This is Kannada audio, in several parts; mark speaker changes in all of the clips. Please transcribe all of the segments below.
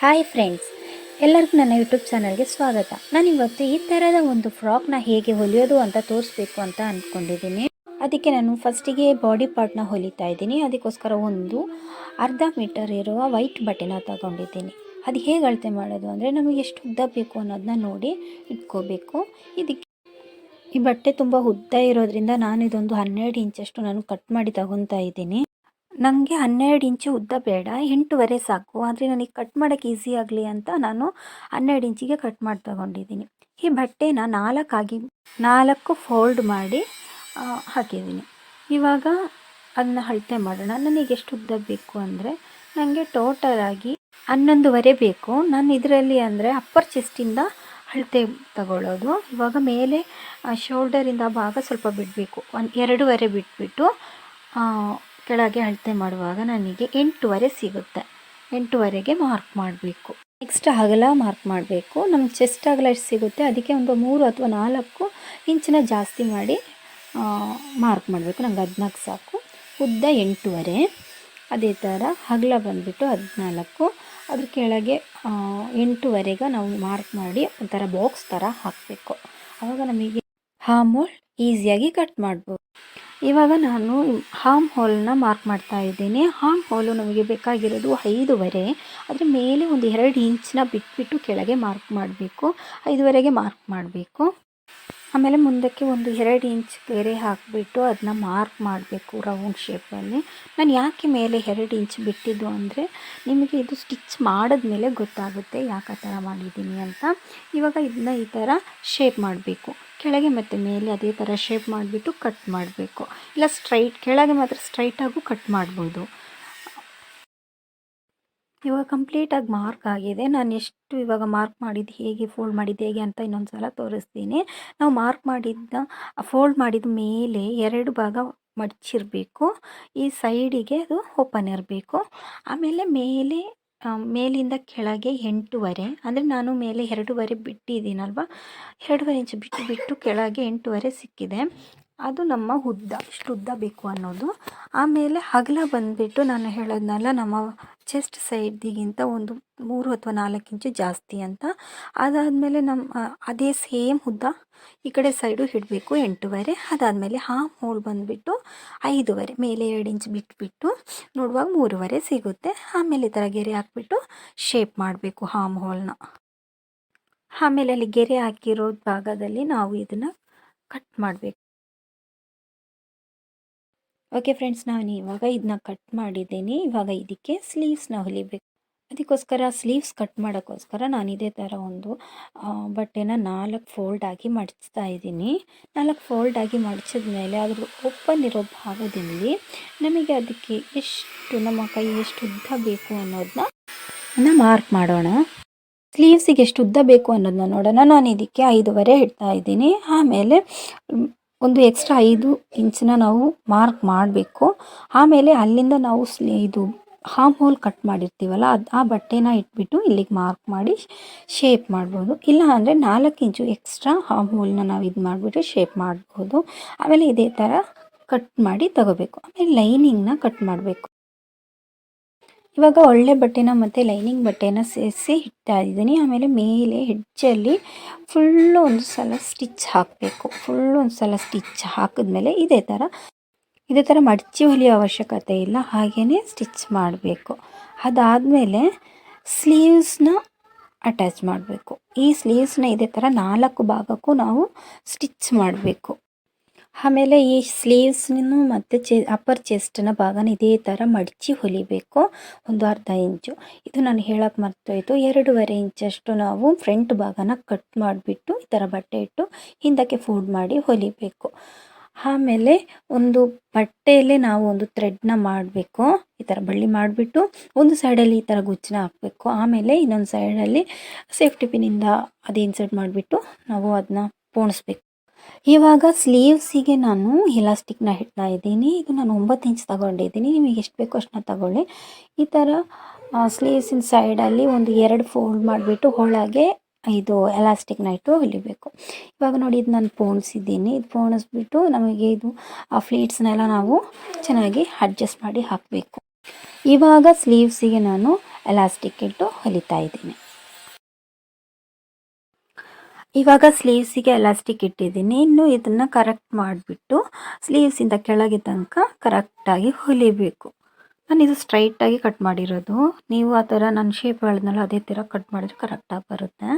Speaker 1: ಹಾಯ್ ಫ್ರೆಂಡ್ಸ್ ಎಲ್ಲರಿಗೂ ನನ್ನ ಯೂಟ್ಯೂಬ್ ಚಾನಲ್ಗೆ ಸ್ವಾಗತ. ನಾನು ಇವತ್ತು ಈ ಥರದ ಒಂದು ಫ್ರಾಕ್ನ ಹೇಗೆ ಹೊಲಿಯೋದು ಅಂತ ತೋರಿಸ್ಬೇಕು ಅಂತ ಅಂದ್ಕೊಂಡಿದ್ದೀನಿ. ಅದಕ್ಕೆ ನಾನು ಫಸ್ಟಿಗೆ ಬಾಡಿ ಪಾರ್ಟ್ನ ಹೊಲಿತಾ ಇದ್ದೀನಿ. ಅದಕ್ಕೋಸ್ಕರ ಒಂದು ಅರ್ಧ ಮೀಟರ್ ಇರುವ ವೈಟ್ ಬಟ್ಟೆನ ತಗೊಂಡಿದ್ದೀನಿ. ಅದು ಹೇಗೆ ಅಳತೆ ಮಾಡೋದು ಅಂದರೆ ನಮಗೆ ಎಷ್ಟು ಉದ್ದ ಬೇಕು ಅನ್ನೋದನ್ನ ನೋಡಿ ಇಟ್ಕೋಬೇಕು. ಇದಕ್ಕೆ ಈ ಬಟ್ಟೆ ತುಂಬ ಉದ್ದ ಇರೋದ್ರಿಂದ ನಾನು ಇದೊಂದು ಹನ್ನೆರಡು ಇಂಚಷ್ಟು ನಾನು ಕಟ್ ಮಾಡಿ ತಗೊತಾ ಇದ್ದೀನಿ. ನನಗೆ ಹನ್ನೆರಡು ಇಂಚು ಉದ್ದ ಬೇಡ, ಎಂಟೂವರೆ ಸಾಕು. ಆದರೆ ನನಗೆ ಕಟ್ ಮಾಡೋಕ್ಕೆ ಈಸಿ ಆಗಲಿ ಅಂತ ನಾನು ಹನ್ನೆರಡು ಇಂಚಿಗೆ ಕಟ್ ಮಾಡಿ ತಗೊಂಡಿದ್ದೀನಿ. ಈ ಬಟ್ಟೆನ ನಾಲ್ಕಾಗಿ ನಾಲ್ಕು ಫೋಲ್ಡ್ ಮಾಡಿ ಹಾಕಿದ್ದೀನಿ. ಇವಾಗ ಅದನ್ನ ಅಳತೆ ಮಾಡೋಣ. ನನಗೆ ಎಷ್ಟು ಉದ್ದ ಬೇಕು ಅಂದರೆ ನನಗೆ ಟೋಟಲ್ ಆಗಿ ಹನ್ನೊಂದುವರೆ ಬೇಕು. ನಾನು ಇದರಲ್ಲಿ ಅಂದರೆ ಅಪ್ಪರ್ ಚೆಸ್ಟಿಂದ ಅಳತೆ ತಗೊಳ್ಳೋದು. ಇವಾಗ ಮೇಲೆ ಶೋಲ್ಡರಿಂದ ಭಾಗ ಸ್ವಲ್ಪ ಬಿಡಬೇಕು. ಒಂದು ಎರಡೂವರೆ ಬಿಟ್ಬಿಟ್ಟು ಕೆಳಗೆ ಅಳತೆ ಮಾಡುವಾಗ ನನಗೆ ಎಂಟೂವರೆ ಸಿಗುತ್ತೆ. ಎಂಟೂವರೆಗೆ ಮಾರ್ಕ್ ಮಾಡಬೇಕು. ನೆಕ್ಸ್ಟ್ ಅಗಲ ಮಾರ್ಕ್ ಮಾಡಬೇಕು. ನಮ್ಮ ಚೆಸ್ಟ್ ಅಗಲ ಎಷ್ಟು ಸಿಗುತ್ತೆ? ಅದಕ್ಕೆ ಒಂದು ಮೂರು ಅಥವಾ ನಾಲ್ಕು ಇಂಚಿನ ಜಾಸ್ತಿ ಮಾಡಿ ಮಾರ್ಕ್ ಮಾಡಬೇಕು. ನಂಗೆ ಹದಿನಾಲ್ಕು ಸಾಕು. ಉದ್ದ ಎಂಟೂವರೆ. ಅದೇ ಥರ ಹಗಲ ಬಂದುಬಿಟ್ಟು ಹದಿನಾಲ್ಕು. ಅದ್ರ ಕೆಳಗೆ ಎಂಟುವರೆಗೆ ನಾವು ಮಾರ್ಕ್ ಮಾಡಿ ಒಂಥರ ಬಾಕ್ಸ್ ಥರ ಹಾಕಬೇಕು. ಆವಾಗ ನಮಗೆ ಹಾಮೋಲ್ ಈಸಿಯಾಗಿ ಕಟ್ ಮಾಡ್ಬೋದು. ಇವಾಗ ನಾನು ಹಾಮ್ ಹೋಲ್ನ ಮಾರ್ಕ್ ಮಾಡ್ತಾ ಇದ್ದೀನಿ. ಹಾಮ್ ಹೋಲು ನಮಗೆ ಬೇಕಾಗಿರೋದು ಐದುವರೆ. ಅದರ ಮೇಲೆ ಒಂದು ಎರಡು ಇಂಚನ್ನ ಬಿಟ್ಬಿಟ್ಟು ಕೆಳಗೆ ಮಾರ್ಕ್ ಮಾಡಬೇಕು. ಐದುವರೆಗೆ ಮಾರ್ಕ್ ಮಾಡಬೇಕು. ಆಮೇಲೆ ಮುಂದಕ್ಕೆ ಒಂದು ಎರಡು ಇಂಚ್ ಬೇರೆ ಹಾಕಿಬಿಟ್ಟು ಅದನ್ನ ಮಾರ್ಕ್ ಮಾಡಬೇಕು ರೌಂಡ್ ಶೇಪಲ್ಲಿ ನಾನು ಯಾಕೆ ಮೇಲೆ ಎರಡು ಇಂಚ್ ಬಿಟ್ಟಿದ್ದು ಅಂದರೆ ನಿಮಗೆ ಇದು ಸ್ಟಿಚ್ ಮಾಡಿದ್ಮೇಲೆ ಗೊತ್ತಾಗುತ್ತೆ ಯಾಕೆ ಆ ಥರ ಮಾಡಿದ್ದೀನಿ ಅಂತ. ಇವಾಗ ಇದನ್ನ ಈ ಥರ ಶೇಪ್ ಮಾಡಬೇಕು. ಕೆಳಗೆ ಮತ್ತು ಮೇಲೆ ಅದೇ ಥರ ಶೇಪ್ ಮಾಡಿಬಿಟ್ಟು ಕಟ್ ಮಾಡಬೇಕು. ಇಲ್ಲ ಸ್ಟ್ರೈಟ್ ಕೆಳಗೆ ಮಾತ್ರ ಸ್ಟ್ರೈಟಾಗೂ ಕಟ್ ಮಾಡ್ಬೋದು. ಇವಾಗ ಕಂಪ್ಲೀಟಾಗಿ ಮಾರ್ಕ್ ಆಗಿದೆ. ನಾನು ಎಷ್ಟು ಇವಾಗ ಮಾರ್ಕ್ ಮಾಡಿದ್ದು ಹೇಗೆ ಫೋಲ್ಡ್ ಮಾಡಿದ್ದು ಹೇಗೆ ಅಂತ ಇನ್ನೊಂದು ಸಲ ತೋರಿಸ್ತೀನಿ. ನಾವು ಮಾರ್ಕ್ ಮಾಡಿದ್ದ ಫೋಲ್ಡ್ ಮಾಡಿದ ಮೇಲೆ ಎರಡು ಭಾಗ ಮಡಚಿರಬೇಕು. ಈ ಸೈಡಿಗೆ ಅದು ಓಪನ್ ಇರಬೇಕು. ಆಮೇಲೆ ಮೇಲೆ ಮೇಲಿಂದ ಕೆಳಗೆ ಎಂಟುವರೆ. ಅಂದರೆ ನಾನು ಮೇಲೆ ಎರಡೂವರೆ ಬಿಟ್ಟಿದ್ದೀನಲ್ವ? ಎರಡೂವರೆ ಇಂಚು ಬಿಟ್ಟು ಬಿಟ್ಟು ಕೆಳಗೆ ಎಂಟೂವರೆ ಸಿಕ್ಕಿದೆ. ಅದು ನಮ್ಮ ಉದ್ದ. ಇಷ್ಟು ಉದ್ದ ಬೇಕು ಅನ್ನೋದು. ಆಮೇಲೆ ಅಗಲ ಬಂದುಬಿಟ್ಟು ನಾನು ಹೇಳೋದ್ನಲ್ಲ, ನಮ್ಮ ಚೆಸ್ಟ್ ಸೈಡಿಗಿಂತ ಒಂದು ಮೂರು ಅಥವಾ ನಾಲ್ಕು ಇಂಚು ಜಾಸ್ತಿ ಅಂತ. ಅದಾದಮೇಲೆ ನಮ್ಮ ಅದೇ ಸೇಮ್ ಉದ್ದ ಈ ಕಡೆ ಸೈಡು ಇಡಬೇಕು ಎಂಟುವರೆ. ಅದಾದಮೇಲೆ ಹಾಮ್ ಹೋಳು ಬಂದುಬಿಟ್ಟು ಐದುವರೆ. ಮೇಲೆ ಎರಡು ಇಂಚ್ ಬಿಟ್ಬಿಟ್ಟು ನೋಡುವಾಗ ಮೂರುವರೆ ಸಿಗುತ್ತೆ. ಆಮೇಲೆ ಈ ಥರ ಗೆರೆ ಹಾಕ್ಬಿಟ್ಟು ಶೇಪ್ ಮಾಡಬೇಕು ಹಾಮ್ ಹೋಲ್ನ ಆಮೇಲೆ ಅಲ್ಲಿ ಗೆರೆ ಹಾಕಿರೋ ಭಾಗದಲ್ಲಿ ನಾವು ಇದನ್ನು ಕಟ್ ಮಾಡಬೇಕು. ಓಕೆ ಫ್ರೆಂಡ್ಸ್ ನಾನು ಇವಾಗ ಇದನ್ನ ಕಟ್ ಮಾಡಿದ್ದೀನಿ. ಇವಾಗ ಇದಕ್ಕೆ ಸ್ಲೀವ್ಸ್ನ ಹೊಲಿಬೇಕು. ಅದಕ್ಕೋಸ್ಕರ ಸ್ಲೀವ್ಸ್ ಕಟ್ ಮಾಡೋಕ್ಕೋಸ್ಕರ ನಾನು ಇದೇ ಥರ ಒಂದು ಬಟ್ಟೆನ ನಾಲ್ಕು ಫೋಲ್ಡ್ ಆಗಿ ಮಡಚ್ತಾ ಇದ್ದೀನಿ. ನಾಲ್ಕು ಫೋಲ್ಡ್ ಆಗಿ ಮಡಚಿದ ಮೇಲೆ ಅದ್ರ ಓಪನ್ ಇರೋ ಭಾಗದಲ್ಲಿ ನಮಗೆ ಅದಕ್ಕೆ ಎಷ್ಟು, ನಮ್ಮ ಕೈ ಎಷ್ಟು ಉದ್ದ ಬೇಕು ಅನ್ನೋದನ್ನ ಮಾರ್ಕ್ ಮಾಡೋಣ. ಸ್ಲೀವ್ಸಿಗೆ ಎಷ್ಟು ಉದ್ದ ಬೇಕು ಅನ್ನೋದನ್ನ ನೋಡೋಣ. ನಾನು ಇದಕ್ಕೆ ಐದುವರೆ ಇಡ್ತಾ ಇದ್ದೀನಿ. ಆಮೇಲೆ ಒಂದು ಎಕ್ಸ್ಟ್ರಾ ಐದು ಇಂಚನ್ನ ನಾವು ಮಾರ್ಕ್ ಮಾಡಬೇಕು. ಆಮೇಲೆ ಅಲ್ಲಿಂದ ನಾವು ಇದು ಹಾಮ್ ಹೋಲ್ ಕಟ್ ಮಾಡಿರ್ತೀವಲ್ಲ, ಅದು ಆ ಬಟ್ಟೆನ ಇಟ್ಬಿಟ್ಟು ಇಲ್ಲಿಗೆ ಮಾರ್ಕ್ ಮಾಡಿ ಶೇಪ್ ಮಾಡ್ಬೋದು. ಇಲ್ಲ ಅಂದರೆ ನಾಲ್ಕು ಇಂಚು ಎಕ್ಸ್ಟ್ರಾ ಹಾಮ್ ಹೋಲ್ನ ನಾವು ಇದು ಮಾಡಿಬಿಟ್ಟು ಶೇಪ್ ಮಾಡ್ಬೋದು. ಆಮೇಲೆ ಇದೇ ಥರ ಕಟ್ ಮಾಡಿ ತಗೋಬೇಕು. ಆಮೇಲೆ ಲೈನಿಂಗ್ನ ಕಟ್ ಮಾಡಬೇಕು. ಇವಾಗ ಒಳ್ಳೆ ಬಟ್ಟೆನ ಮತ್ತು ಲೈನಿಂಗ್ ಬಟ್ಟೆನ ಸೇರಿಸಿ ಇಡ್ತಾ ಇದ್ದೀನಿ. ಆಮೇಲೆ ಮೇಲೆ ಹೆಜ್ಜಲ್ಲಿ ಫುಲ್ಲು ಒಂದು ಸಲ ಸ್ಟಿಚ್ ಹಾಕಬೇಕು. ಫುಲ್ಲು ಒಂದು ಸಲ ಸ್ಟಿಚ್ ಹಾಕಿದ್ಮೇಲೆ ಇದೇ ಥರ ಇದೇ ಥರ ಮಡಚಿ ಹೊಲಿಯೋ ಅವಶ್ಯಕತೆ ಇಲ್ಲ. ಹಾಗೆಯೇ ಸ್ಟಿಚ್ ಮಾಡಬೇಕು. ಅದಾದಮೇಲೆ ಸ್ಲೀವ್ಸ್ನ ಅಟ್ಯಾಚ್ ಮಾಡಬೇಕು. ಈ ಸ್ಲೀವ್ಸ್ನ ಇದೇ ಥರ ನಾಲ್ಕು ಭಾಗಕ್ಕೂ ನಾವು ಸ್ಟಿಚ್ ಮಾಡಬೇಕು. ಆಮೇಲೆ ಈ ಸ್ಲೀವ್ಸ್ನೂ ಮತ್ತು ಚೆ ಅಪ್ಪರ್ ಚೆಸ್ಟ್ನ ಭಾಗನ ಇದೇ ಥರ ಮಡಚಿ ಹೊಲಿಬೇಕು. ಒಂದು ಅರ್ಧ ಇಂಚು. ಇದು ನಾನು ಹೇಳಕ್ಕೆ ಮರ್ತೋಯ್ತು ಎರಡೂವರೆ ಇಂಚಷ್ಟು ನಾವು ಫ್ರಂಟ್ ಭಾಗನ ಕಟ್ ಮಾಡಿಬಿಟ್ಟು ಈ ಥರ ಬಟ್ಟೆ ಇಟ್ಟು ಹಿಂದಕ್ಕೆ ಫೋಲ್ಡ್ ಮಾಡಿ ಹೊಲಿಬೇಕು. ಆಮೇಲೆ ಒಂದು ಬಟ್ಟೆಯಲ್ಲೇ ನಾವು ಒಂದು ಥ್ರೆಡ್ನ ಮಾಡಬೇಕು. ಈ ಥರ ಬಳ್ಳಿ ಮಾಡಿಬಿಟ್ಟು ಒಂದು ಸೈಡಲ್ಲಿ ಈ ಥರ ಗುಚ್ಚನ ಹಾಕಬೇಕು. ಆಮೇಲೆ ಇನ್ನೊಂದು ಸೈಡಲ್ಲಿ ಸೇಫ್ಟಿ ಪಿನ್ನಿಂದ ಅದು ಇನ್ಸರ್ಟ್ ಮಾಡಿಬಿಟ್ಟು ನಾವು ಅದನ್ನ ಪೋಣಿಸ್ಬೇಕು. ಇವಾಗ ಸ್ಲೀವ್ಸಿಗೆ ನಾನು ಎಲಾಸ್ಟಿಕ್ನ ಇಡ್ತಾ ಇದ್ದೀನಿ. ಇದು ನಾನು ಒಂಬತ್ತು ಇಂಚ್ ತಗೊಂಡಿದ್ದೀನಿ. ನಿಮಗೆ ಎಷ್ಟು ಬೇಕೋ ಅಷ್ಟನ್ನ ತಗೊಳ್ಳಿ. ಈ ಥರ ಸ್ಲೀವ್ಸಿನ ಸೈಡಲ್ಲಿ ಒಂದು ಎರಡು ಫೋಲ್ಡ್ ಮಾಡಿಬಿಟ್ಟು ಒಳಗೆ ಇದು ಎಲಾಸ್ಟಿಕ್ನ ಇಟ್ಟು ಹೊಲಿಬೇಕು. ಇವಾಗ ನೋಡಿ, ಇದು ನಾನು ಪೋಣಿಸಿದ್ದೀನಿ. ಇದು ಪೋಣಿಸ್ಬಿಟ್ಟು ನಮಗೆ ಇದು, ಆ ಫ್ಲೀಟ್ಸ್ನೆಲ್ಲ ನಾವು ಚೆನ್ನಾಗಿ ಅಡ್ಜಸ್ಟ್ ಮಾಡಿ ಹಾಕಬೇಕು. ಇವಾಗ ಸ್ಲೀವ್ಸಿಗೆ ನಾನು ಎಲಾಸ್ಟಿಕ್ ಇಟ್ಟು ಹೊಲಿತಾ ಇದ್ದೀನಿ. ಇವಾಗ ಸ್ಲೀವ್ಸಿಗೆ ಎಲಾಸ್ಟಿಕ್ ಇಟ್ಟಿದ್ದೀನಿ. ಇನ್ನು ಇದನ್ನು ಕರೆಕ್ಟ್ ಮಾಡಿಬಿಟ್ಟು ಸ್ಲೀವ್ಸಿಂದ ಕೆಳಗೆ ತನಕ ಕರೆಕ್ಟಾಗಿ ಹೊಲಿಬೇಕು. ನಾನು ಇದು ಸ್ಟ್ರೈಟಾಗಿ ಕಟ್ ಮಾಡಿರೋದು. ನೀವು ಆ ಥರ ನನ್ನ ಶೇಪ್ ಹೇಳಿದ್ನಲ್ಲ ಅದೇ ಥರ ಕಟ್ ಮಾಡಿದ್ರೆ ಕರೆಕ್ಟಾಗಿ ಬರುತ್ತೆ.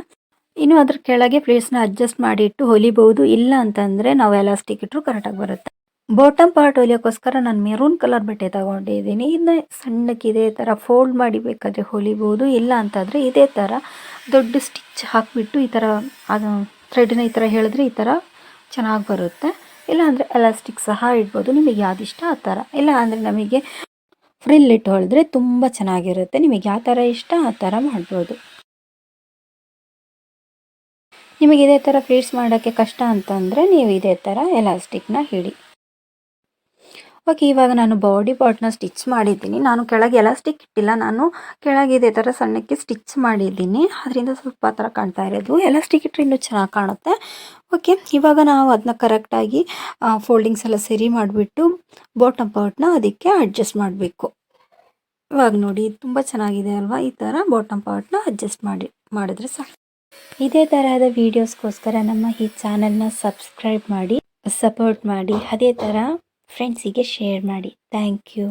Speaker 1: ಇನ್ನು ಅದ್ರ ಕೆಳಗೆ ಪ್ಲೇಟ್ಸ್ನ ಅಡ್ಜಸ್ಟ್ ಮಾಡಿ ಇಟ್ಟು ಹೊಲಿಬೋದು ಇಲ್ಲ ಅಂತಂದರೆ ನಾವು ಎಲಾಸ್ಟಿಕ್ ಇಟ್ಟರು ಕರೆಕ್ಟಾಗಿ ಬರುತ್ತೆ. ಬಾಟಮ್ ಪಾರ್ಟ್ ಹೊಲಿಯೋಕ್ಕೋಸ್ಕರ ನಾನು ಮೆರೂನ್ ಕಲರ್ ಬಟ್ಟೆ ತಗೊಂಡಿದ್ದೀನಿ. ಇದನ್ನ ಸಣ್ಣಕ್ಕೆ ಇದೇ ಥರ ಫೋಲ್ಡ್ ಮಾಡಿ ಬೇಕಾದರೆ ಹೊಲಿಬೋದು, ಇಲ್ಲ ಅಂತಂದರೆ ಇದೇ ಥರ ದೊಡ್ಡ ಸ್ಟಿಚ್ ಹಾಕಿಬಿಟ್ಟು ಈ ಥರ ಅದು ಥ್ರೆಡ್ನ ಈ ಥರ ಹೇಳಿದ್ರೆ ಈ ಥರ ಚೆನ್ನಾಗಿ ಬರುತ್ತೆ. ಇಲ್ಲ ಅಂದರೆ ಎಲಾಸ್ಟಿಕ್ ಸಹ ಇಡ್ಬೋದು, ನಿಮಗೆ ಯಾವ್ದು ಇಷ್ಟ ಆ ಥರ ಇಲ್ಲ ಅಂದರೆ ನಮಗೆ ಫ್ರಿಲ್ ಇಟ್ಟು ಹೊಲಿದ್ರೆ ತುಂಬ ಚೆನ್ನಾಗಿರುತ್ತೆ, ನಿಮಗೆ ಯಾವ ಥರ ಇಷ್ಟ ಆ ಥರ ಮಾಡ್ಬೋದು. ನಿಮಗೆ ಇದೇ ಥರ ಫ್ಲೀಟ್ಸ್ ಮಾಡೋಕ್ಕೆ ಕಷ್ಟ ಅಂತಂದರೆ ನೀವು ಇದೇ ಥರ ಎಲಾಸ್ಟಿಕ್ನ ಹಿಡಿ. ಓಕೆ, ಇವಾಗ ನಾನು ಬಾಡಿ ಪಾರ್ಟ್ನ ಸ್ಟಿಚ್ ಮಾಡಿದ್ದೀನಿ. ನಾನು ಕೆಳಗೆ ಎಲಾಸ್ಟಿಕ್ ಇಟ್ಟಿಲ್ಲ. ನಾನು ಕೆಳಗೆ ಇದೇ ಥರ ಸಣ್ಣಕ್ಕೆ ಸ್ಟಿಚ್ ಮಾಡಿದ್ದೀನಿ. ಅದರಿಂದ ಸ್ವಲ್ಪ ಆ ಥರ ಕಾಣ್ತಾ ಇರೋದು. ಎಲಾಸ್ಟಿಕ್ ಇಟ್ಟರೆ ಇನ್ನೂ ಚೆನ್ನಾಗಿ ಕಾಣುತ್ತೆ. ಓಕೆ, ಇವಾಗ ನಾವು ಅದನ್ನ ಕರೆಕ್ಟಾಗಿ ಫೋಲ್ಡಿಂಗ್ಸ್ ಎಲ್ಲ ಸರಿ ಮಾಡಿಬಿಟ್ಟು ಬಾಟಮ್ ಪಾರ್ಟ್ನ ಅದಕ್ಕೆ ಅಡ್ಜಸ್ಟ್ ಮಾಡಬೇಕು. ಇವಾಗ ನೋಡಿ, ತುಂಬ ಚೆನ್ನಾಗಿದೆ ಅಲ್ವಾ? ಈ ಥರ ಬಾಟಮ್ ಪಾರ್ಟ್ನ ಅಡ್ಜಸ್ಟ್ ಮಾಡಿ, ಮಾಡಿದ್ರೆ ಸಾಕು. ಇದೇ ತರಹದ ವಿಡಿಯೋಸ್ಗೋಸ್ಕರ ನಮ್ಮ ಈ ಚಾನಲ್ನ ಸಬ್ಸ್ಕ್ರೈಬ್ ಮಾಡಿ ಸಪೋರ್ಟ್ ಮಾಡಿ. ಅದೇ ಥರ ಫ್ರೆಂಡ್ಸಿಗೆ ಶೇರ್ ಮಾಡಿ. Thank you